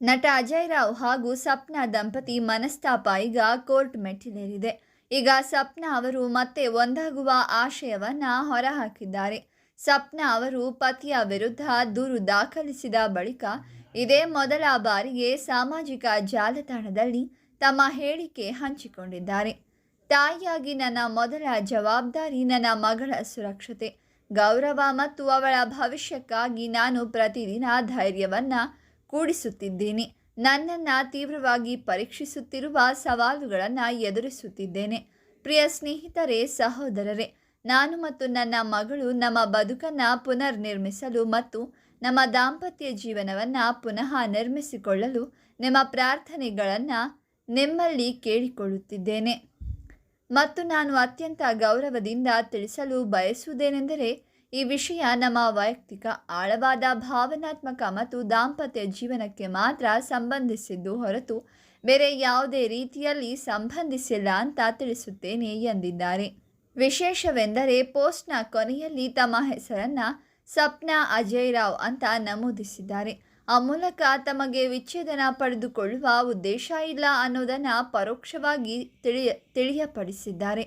ನಟ ಅಜಯ್ ರಾವ್ ಹಾಗೂ ಸಪ್ನಾ ದಂಪತಿ ಮನಸ್ತಾಪ ಈಗ ಕೋರ್ಟ್ ಮೆಟ್ಟಿಲೇರಿದೆ. ಈಗ ಸಪ್ನಾ ಅವರು ಮತ್ತೆ ಒಂದಾಗುವ ಆಶಯವನ್ನ ಹೊರಹಾಕಿದ್ದಾರೆ. ಸಪ್ನಾ ಅವರು ಪತಿಯ ವಿರುದ್ಧ ದೂರು ದಾಖಲಿಸಿದ ಬಳಿಕ ಇದೇ ಮೊದಲ ಬಾರಿಗೆ ಸಾಮಾಜಿಕ ಜಾಲತಾಣದಲ್ಲಿ ತಮ್ಮ ಹೇಳಿಕೆ ಹಂಚಿಕೊಂಡಿದ್ದಾರೆ. ತಾಯಿಯಾಗಿ ನನ್ನ ಮೊದಲ ಜವಾಬ್ದಾರಿ ನನ್ನ ಮಗಳ ಸುರಕ್ಷತೆ, ಗೌರವ ಮತ್ತು ಅವಳ ಭವಿಷ್ಯಕ್ಕಾಗಿ ನಾನು ಪ್ರತಿದಿನ ಧೈರ್ಯವನ್ನು ಕೂಡಿಸುತ್ತಿದ್ದೀನಿ. ನನ್ನನ್ನು ತೀವ್ರವಾಗಿ ಪರೀಕ್ಷಿಸುತ್ತಿರುವ ಸವಾಲುಗಳನ್ನು ಎದುರಿಸುತ್ತಿದ್ದೇನೆ. ಪ್ರಿಯ ಸ್ನೇಹಿತರೇ, ಸಹೋದರರೇ, ನಾನು ಮತ್ತು ನನ್ನ ಮಗಳು ನಮ್ಮ ಬದುಕನ್ನು ಪುನರ್ ನಿರ್ಮಿಸಲು ಮತ್ತು ನಮ್ಮ ದಾಂಪತ್ಯ ಜೀವನವನ್ನು ಪುನಃ ನಿರ್ಮಿಸಿಕೊಳ್ಳಲು ನಿಮ್ಮ ಪ್ರಾರ್ಥನೆಗಳನ್ನು ನಿಮ್ಮಲ್ಲಿ ಕೇಳಿಕೊಳ್ಳುತ್ತಿದ್ದೇನೆ. ಮತ್ತು ನಾನು ಅತ್ಯಂತ ಗೌರವದಿಂದ ತಿಳಿಸಲು ಬಯಸುವುದೇನೆಂದರೆ ಈ ವಿಷಯ ನಮ್ಮ ವೈಯಕ್ತಿಕ, ಆಳವಾದ, ಭಾವನಾತ್ಮಕ ಮತ್ತು ದಾಂಪತ್ಯ ಜೀವನಕ್ಕೆ ಮಾತ್ರ ಸಂಬಂಧಿಸಿದ್ದು ಹೊರತು ಬೇರೆ ಯಾವುದೇ ರೀತಿಯಲ್ಲಿ ಸಂಬಂಧಿಸಿಲ್ಲ ಅಂತ ತಿಳಿಸುತ್ತೇನೆ ಎಂದಿದ್ದಾರೆ. ವಿಶೇಷವೆಂದರೆ ಪೋಸ್ಟ್ನ ಕೊನೆಯಲ್ಲಿ ತಮ್ಮ ಹೆಸರನ್ನು ಸಪ್ನಾ ಅಜಯ್ ರಾವ್ ಅಂತ ನಮೂದಿಸಿದ್ದಾರೆ. ಆ ಮೂಲಕ ತಮಗೆ ವಿಚ್ಛೇದನ ಪಡೆದುಕೊಳ್ಳುವ ಉದ್ದೇಶ ಇಲ್ಲ ಅನ್ನೋದನ್ನು ಪರೋಕ್ಷವಾಗಿ ತಿಳಿಯ, ತಿಳಿಯಪಡಿಸಿದ್ದಾರೆ.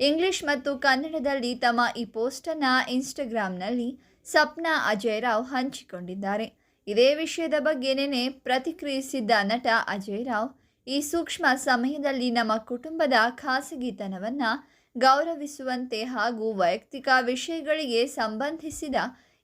ಇಂಗ್ಲಿಷ್ ಮತ್ತು ಕನ್ನಡದಲ್ಲಿ ತಮ್ಮ ಈ ಪೋಸ್ಟನ್ನು ಇನ್ಸ್ಟಾಗ್ರಾಮ್ನಲ್ಲಿ ಸಪ್ನಾ ಅಜಯ್ ರಾವ್ ಹಂಚಿಕೊಂಡಿದ್ದಾರೆ. ಇದೇ ವಿಷಯದ ಬಗ್ಗೆ ನೆನೆ ಪ್ರತಿಕ್ರಿಯಿಸಿದ್ದ ನಟ ಅಜಯ್ ರಾವ್, ಈ ಸೂಕ್ಷ್ಮ ಸಮಯದಲ್ಲಿ ನಮ್ಮ ಕುಟುಂಬದ ಖಾಸಗಿತನವನ್ನು ಗೌರವಿಸುವಂತೆ ಹಾಗೂ ವೈಯಕ್ತಿಕ ವಿಷಯಗಳಿಗೆ ಸಂಬಂಧಿಸಿದ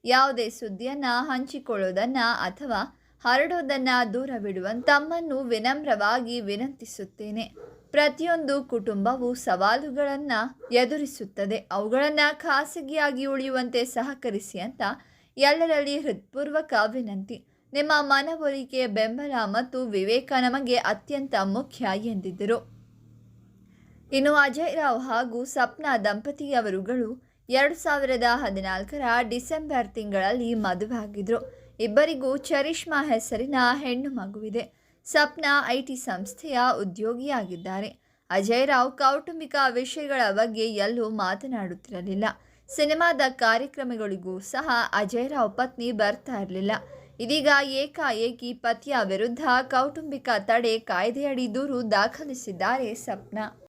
ಯಾವುದೇ ಸುದ್ದಿಯನ್ನು ಹಂಚಿಕೊಳ್ಳೋದನ್ನು ಅಥವಾ ಹರಡೋದನ್ನು ದೂರವಿಡುವಂತೆ ತಮ್ಮನ್ನು ವಿನಮ್ರವಾಗಿ ವಿನಂತಿಸುತ್ತೇನೆ. ಪ್ರತಿಯೊಂದು ಕುಟುಂಬವು ಸವಾಲುಗಳನ್ನು ಎದುರಿಸುತ್ತದೆ. ಅವುಗಳನ್ನು ಖಾಸಗಿಯಾಗಿ ಉಳಿಯುವಂತೆ ಸಹಕರಿಸಿ ಅಂತ ಎಲ್ಲರಲ್ಲಿ ಹೃತ್ಪೂರ್ವಕ ವಿನಂತಿ. ನಿಮ್ಮ ಮನವೊಲಿಕೆ, ಬೆಂಬಲ ಮತ್ತು ವಿವೇಕ ನಮಗೆ ಅತ್ಯಂತ ಮುಖ್ಯ ಎಂದಿದ್ದರು. ಇನ್ನು ಅಜಯ್ ರಾವ್ ಹಾಗೂ ಸಪ್ನಾ ದಂಪತಿಯವರುಗಳು ಎರಡು ಸಾವಿರದ ಹದಿನಾಲ್ಕರ ಡಿಸೆಂಬರ್ ತಿಂಗಳಲ್ಲಿ ಮದುವೆಯಾಗಿದ್ದರು ಇಬ್ಬರಿಗೂ ಚರಿಷ್ಮಾ ಹೆಸರಿನ ಹೆಣ್ಣು ಮಗುವಿದೆ. ಸಪ್ನಾ ಐಟಿ ಸಂಸ್ಥೆಯ ಉದ್ಯೋಗಿಯಾಗಿದ್ದಾರೆ. ಅಜಯ್ ರಾವ್ ಕೌಟುಂಬಿಕ ವಿಷಯಗಳ ಬಗ್ಗೆ ಎಲ್ಲೂ ಮಾತನಾಡುತ್ತಿರಲಿಲ್ಲ. ಸಿನಿಮಾದ ಕಾರ್ಯಕ್ರಮಗಳಿಗೂ ಸಹ ಅಜಯ್ ರಾವ್ ಪತ್ನಿ ಬರ್ತಾ ಇರಲಿಲ್ಲ. ಇದೀಗ ಏಕಾಏಕಿ ಪತಿಯ ವಿರುದ್ಧ ಕೌಟುಂಬಿಕ ತಡೆ ಕಾಯ್ದೆಯಡಿ ದೂರು ದಾಖಲಿಸಿದ್ದಾರೆ ಸಪ್ನಾ.